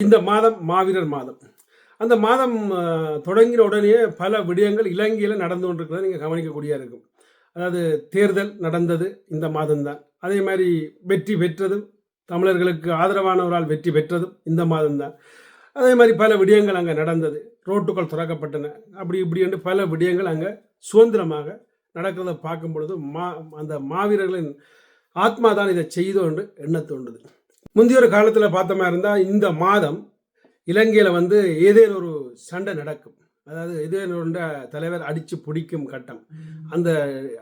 இந்த மாதம் மாவீரர் மாதம். அந்த மாதம் தொடங்கின உடனே பல விடயங்கள் இலங்கையில் நடந்து கொண்டிருக்கிறத நீங்கள் கவனிக்கக்கூடிய இருக்கும். அதாவது தேர்தல் நடந்தது இந்த மாதம்தான். அதே மாதிரி வெற்றி பெற்றதும் தமிழர்களுக்கு ஆதரவானவரால் வெற்றி பெற்றதும் இந்த மாதம்தான். அதே மாதிரி பல விடயங்கள் அங்கே நடந்தது. ரோட்டுகள் திறக்கப்பட்டன. அப்படி இப்படி என்று பல விடயங்கள் அங்கே சுதந்திரமாக நடக்கிறத பார்க்கும் பொழுது மா அந்த மாவீரர்களின் ஆத்மா தான் இதை செய்தோ என்று எண்ண தோன்றுது முந்தைய ஒரு காலத்தில் பார்த்த மாதிரி இருந்தால் இந்த மாதம் இலங்கையில் வந்து ஏதேனும் ஒரு சண்டை நடக்கும். அதாவது ஏதேனும் தலைவர் அடித்து பிடிக்கும் கட்டம். அந்த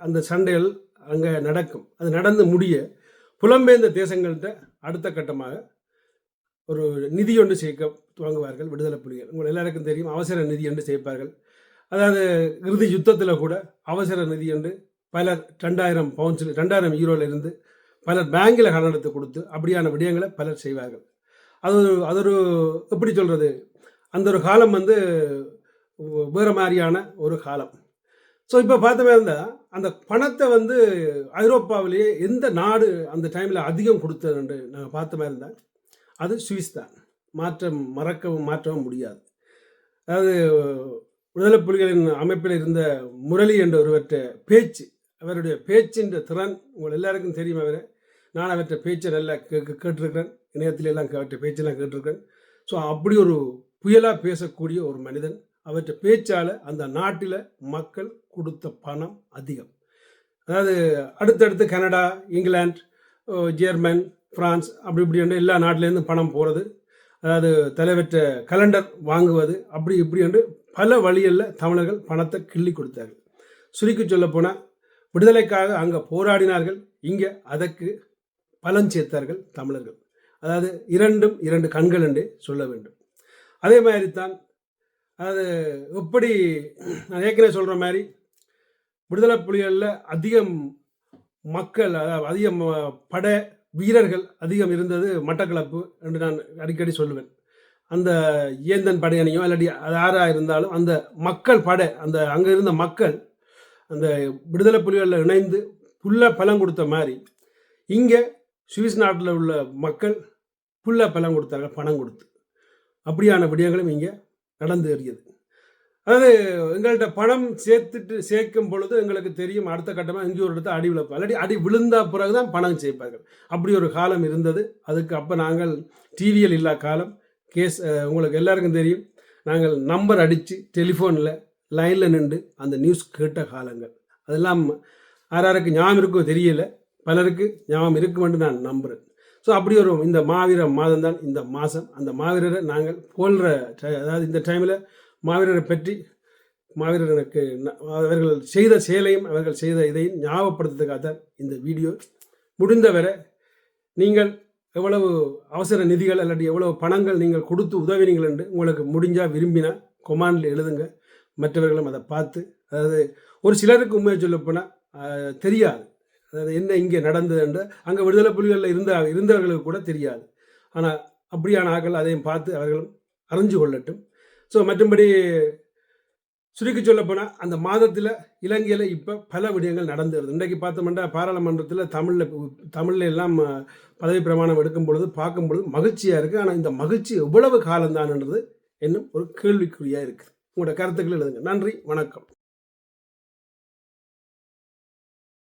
அந்த சண்டைகள் அங்கே நடக்கும். அது நடந்து முடிய புலம்பெயர்ந்த தேசங்கள்கிட்ட அடுத்த கட்டமாக ஒரு நிதி ஒன்று சேர்க்க துவங்குவார்கள் விடுதலை புலிகள். உங்கள் எல்லாருக்கும் தெரியும் அவசர நிதி என்று சேர்ப்பார்கள். அதாவது இறுதி யுத்தத்தில் கூட அவசர நிதி என்று பலர் ரெண்டாயிரம் பவுன்ஸில் ரெண்டாயிரம் யூரோவில் இருந்து பலர் பேங்கில் கடன் எடுத்து கொடுத்து அப்படியான விடயங்களை பலர் செய்வார்கள். அது ஒரு அது ஒரு எப்படி சொல்கிறது அந்த ஒரு காலம் வந்து வேறு மாதிரியான ஒரு காலம். ஸோ இப்போ பார்த்தமே இருந்தால் அந்த பணத்தை வந்து ஐரோப்பாவிலேயே எந்த நாடு அந்த டைமில் அதிகம் கொடுத்ததுன்னு நாங்கள் பார்த்த மாதிரி இருந்தால் அது சுவிஸ் தான். மாற்றம் மறக்கவும் மாற்றவும் முடியாது. அதாவது விடுதலை புலிகளின் அமைப்பில் இருந்த முரளி என்ற ஒருவற்ற பேச்சு அவருடைய பேச்சின்ற திறன் உங்கள் எல்லாருக்கும் தெரியும் அவரை நான் அவற்றை பேச்சை நல்லா கே கேட்டிருக்கிறேன். இணையத்தில எல்லாம் அவற்றை பேச்செல்லாம் கேட்டிருக்கிறேன். ஸோ அப்படி ஒரு புயலாக பேசக்கூடிய ஒரு மனிதன் அவற்றை பேச்சால் அந்த நாட்டில் மக்கள் கொடுத்த பணம் அதிகம். அதாவது அடுத்தடுத்து கனடா இங்கிலாந்து ஜெர்மன் பிரான்ஸ் அப்படி இப்படி என்று எல்லா நாட்டிலேருந்து பணம் போகிறது அதாவது தலைவற்ற கலண்டர் வாங்குவது அப்படி இப்படி என்று பல வழிகளில் தமிழர்கள் பணத்தை கிள்ளி கொடுத்தார்கள். சுருக்கி சொல்ல போனால் விடுதலைக்காக அங்கே போராடினார்கள். இங்கே அதற்கு பலன் சேர்த்தார்கள் தமிழர்கள். அதாவது இரண்டும் இரண்டு கண்கள் என்றே சொல்ல வேண்டும். அதே மாதிரி தான் அதாவது எப்படி நான் ஏற்கனவே சொல்கிற மாதிரி விடுதலை புலிகளில் அதிகம் மக்கள் அதாவது அதிகம் பட படை வீரர்கள் அதிகம் இருந்தது மட்டக்களப்பு என்று நான் அடிக்கடி சொல்லுவேன். அந்த ஏந்தன் படையணியோ இல்லாட்டி அது யாராக இருந்தாலும் அந்த மக்கள் படை அந்த அங்கே இருந்த மக்கள் அந்த விடுதலை புலிகளில் இணைந்து புல்ல பலம் கொடுத்த மாதிரி இங்கே சுவிஸ் நாட்டில் உள்ள மக்கள் ஃபுல்லாக பலம் கொடுத்தாங்க பணம் கொடுத்து. அப்படியான விடயங்களும் இங்கே நடந்து வருகிறது அதாவது எங்கள்கிட்ட பணம் சேர்த்துட்டு சேர்க்கும் பொழுது எங்களுக்கு தெரியும் அடுத்த கட்டமாக இங்கே ஒரு இடத்த அடி விழப்பா இல்லாட்டி அடி விழுந்த பிறகு தான் பணம் சேர்ப்பார்கள். அப்படி ஒரு காலம் இருந்தது. அதுக்கு அப்போ நாங்கள் டிவியில் இல்லா காலம் கேஸ் உங்களுக்கு எல்லாருக்கும் தெரியும். நாங்கள் நம்பர் அடித்து டெலிஃபோனில் லைனில் நின்று அந்த நியூஸ் கேட்ட காலங்கள். அதெல்லாம் யாராருக்கு ஞாபகம் இருக்கோ தெரியல. பலருக்கு ஞாபகம் இருக்குமென்று நான் நம்புகிறேன் ஸோ அப்படி ஒரு இந்த மாவீர மாதம் தான் இந்த மாதம். அந்த மாவீரரை நாங்கள் போல்ற அதாவது இந்த டைமில் மாவீரரை பற்றி மாவீரனுக்கு அவர்கள் செய்த செயலையும் அவர்கள் செய்த இதையும் ஞாபகப்படுத்துறதுக்காக தான் இந்த வீடியோ முடிந்தவரை நீங்கள் எவ்வளவு அவசர நிதிகள் இல்லாட்டி எவ்வளவு பணங்கள் நீங்கள் கொடுத்து உதவினீங்கள் என்று உங்களுக்கு முடிஞ்சால் விரும்பினா கொமாண்டில் எழுதுங்க. மற்றவர்களும் அதை பார்த்து அதாவது ஒரு சிலருக்கு உண்மையை சொல்லப்போனால் தெரியாது. என்ன இங்கே நடந்தது என்று அங்கே விடுதலை புலிகளில் இருந்த இருந்தவர்களுக்கு கூட தெரியாது. ஆனால் அப்படியான ஆட்கள் அதையும் பார்த்து அவர்களும் அறிஞ்சு கொள்ளட்டும். ஸோ மற்றும்படி சுருக்கி சொல்லப்போனால் அந்த மாதத்தில் இலங்கையில் இப்போ பல விடயங்கள் நடந்து வருது இன்றைக்கு பார்த்தோம்னா பாராளுமன்றத்தில் தமிழில் தமிழில் எல்லாம் பதவி பிரமாணம் எடுக்கும் பொழுது பார்க்கும் பொழுது மகிழ்ச்சியாக இருக்குது ஆனால் இந்த மகிழ்ச்சி எவ்வளவு காலம்தான்ன்றது இன்னும் ஒரு கேள்விக்குறியாக இருக்குது உங்களோட கருத்துக்கள் எழுதுங்க. நன்றி வணக்கம்.